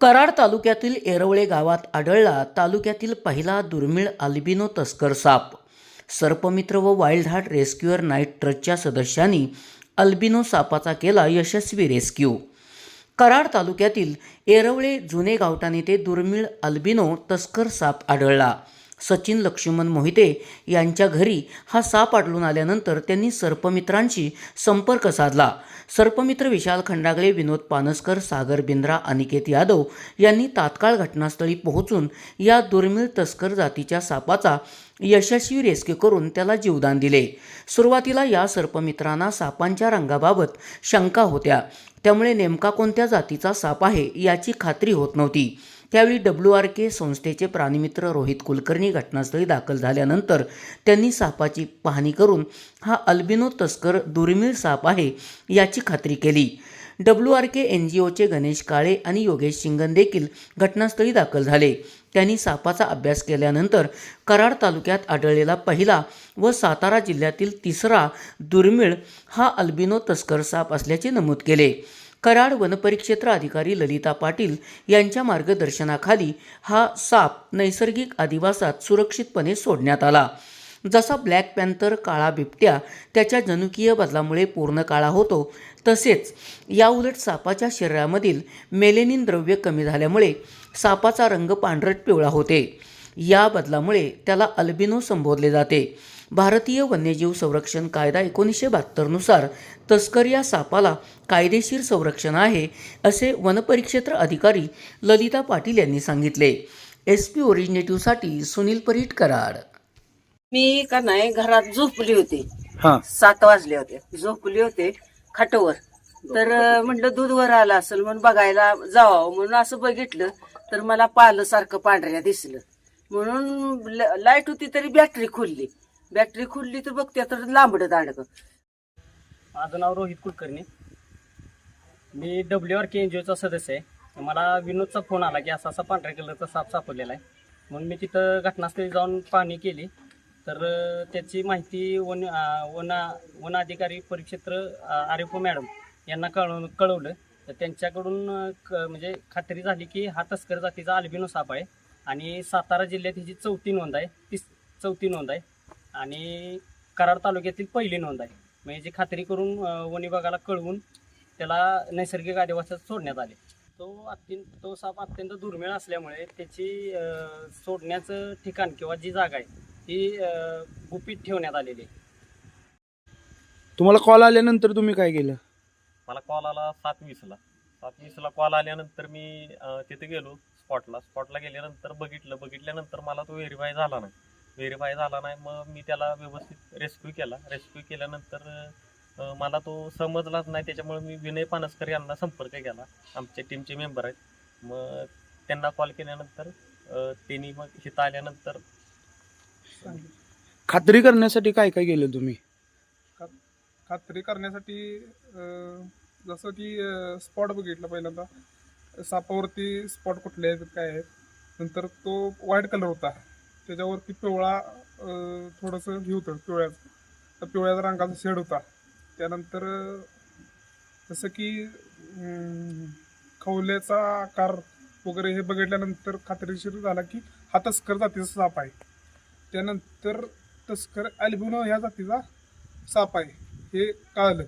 कराड तालुक्यातील येरवळे गावात आढळला तालुक्यातील पहिला दुर्मिळ अल्बिनो तस्कर साप. सर्पमित्र व वाईल्ड हार्ट रेस्क्युअर नाईट ट्रस्टच्या सदस्यांनी अल्बिनो सापाचा केला यशस्वी रेस्क्यू. कराड तालुक्यातील येरवळे जुने गावठाण येथे दुर्मिळ अल्बिनो तस्कर साप आढळला. सचिन लक्ष्मण मोहिते यांच्या घरी हा साप आढळून आल्यानंतर त्यांनी सर्पमित्रांशी संपर्क साधला. सर्पमित्र विशाल खंडागळे विनोद पानसकर सागर बिंद्रा अनिकेत यादव यांनी तात्काळ घटनास्थळी पोहोचून या दुर्मिळ तस्कर जातीच्या सापाचा यशस्वी रेस्क्यू करून त्याला जीवदान दिले. सुरुवातीला या सर्पमित्रांना सापांच्या रंगाबाबत शंका होत्या. त्यामुळे नेमका कोणत्या जातीचा साप आहे याची खात्री होत नव्हती. त्यावेळी डब्ल्यू आर के संस्थेचे प्राणीमित्र रोहित कुलकर्णी घटनास्थळी दाखल झाल्यानंतर त्यांनी सापाची पाहणी करून हा अल्बिनो तस्कर दुर्मिळ साप आहे याची खात्री केली. W R K N G ओचे गणेश काळे आणि योगेश शिंगन देखील घटनास्थळी दाखल झाले. त्यांनी सापाचा अभ्यास केल्यानंतर कराड तालुक्यात आढळलेला पहिला व सातारा जिल्ह्यातील तिसरा दुर्मिळ हा अल्बिनो तस्कर साप असल्याचे नमूद केले. कराड वनपरिक्षेत्र अधिकारी ललिता पाटील यांच्या मार्गदर्शनाखाली हा साप नैसर्गिक अधिवासात सुरक्षितपणे सोडण्यात आला. जसा ब्लॅक पॅन्थर काळा बिबट्या त्याच्या जनुकीय बदलामुळे पूर्ण काळा होतो तसेच याउलट सापाच्या शरीरामधील मेलेनिन द्रव्य कमी झाल्यामुळे सापाचा रंग पांढरट पिवळा होते. या बदलामुळे त्याला अल्बिनो संबोधले जाते. भारतीय वन्यजीव संरक्षण कायदा एकोणीसशे बहात्तरनुसार तस्कर या सापाला कायदेशीर संरक्षण आहे असे वनपरिक्षेत्र अधिकारी ललिता पाटील यांनी सांगितले. एस पी ओरिजिनेटिव्हसाठी सुनील परीट कराड. मी का नाही घरात झोपली होती. हा. सात वाजले होते. झोपली होते खाटावर. तर म्हटलं दूध वर आलं असेल म्हणून बघायला जावं म्हणून असं बघितलं तर मला पालं सारखं पांढऱ्या दिसलं. म्हणून लाइट होती तरी बॅटरी खुलली. बॅटरी खुलली तर बघते तर लांबड दांडग माझं नाव रोहित कुलकर्णी. मी W R K N G Ocha सदस्य आहे. मला विनोदचा फोन आला की असा असा पांढऱ्या कलरचा साप सापडलेला आहे. म्हणून मी तिथं घटनास्थळी जाऊन पाहणी केली. तर त्याची माहिती वन वन वन अधिकारी परिक्षेत्र आरेपो मॅडम यांना कळव कळवलं. तर त्यांच्याकडून क- म्हणजे खात्री झाली की हा तस्कर जातीचा अल्बिनो साप आहे. आणि सातारा जिल्ह्यात हिची चौथी नोंद आहे तीस चौथी नोंद आहे आणि कराड तालुक्यातील पहिली नोंद आहे. मग याची खात्री करून वन विभागाला कळवून त्याला नैसर्गिक आदिवासात सोडण्यात आले. तो अत्यंत तो साप अत्यंत दुर्मिळ असल्यामुळे त्याची सोडण्याचं ठिकाण किंवा जी जागा आहे ती गुपित ठेवण्यात आलेली आहे. तुम्हाला कॉल आल्यानंतर तुम्ही काय केलं? मला कॉल आला सात वीसला. सात वीसला कॉल आल्यानंतर मी तिथे गेलो स्पॉटला. स्पॉटला गेल्यानंतर बघितलं. बघितल्यानंतर मला तो व्हेरीफाय झाला नाही. व्हेरीफाय झाला नाही मग मी त्याला व्यवस्थित रेस्क्यू केला. रेस्क्यू केल्यानंतर मला तो समजलाच नाही त्याच्यामुळे मी विनय पानसकर यांना संपर्क केला. आमच्या टीमचे मेंबर आहेत. मग त्यांना कॉल केल्यानंतर त्यांनी मग इथं आल्यानंतर खात्री करण्यासाठी काय काय केलं तुम्ही? खात्री करण्यासाठी जसं की स्पॉट बघितला पहिल्यांदा. सापावरती स्पॉट कुठले आहेत काय आहेत. नंतर तो व्हाईट कलर होता. त्याच्यावरती पिवळा थोडंसं हे होतं पिवळ्याचं. तर पिवळ्या रंगाचा शेड होता. त्यानंतर जसं की खवल्याचा आकार वगैरे हे बघितल्यानंतर खात्रीशीर झाला की हा तस्कर जातीचा साप आहे. त्यानंतर तस्कर अल्बिनो ह्या जातीचा साप आहे. हे कळलं.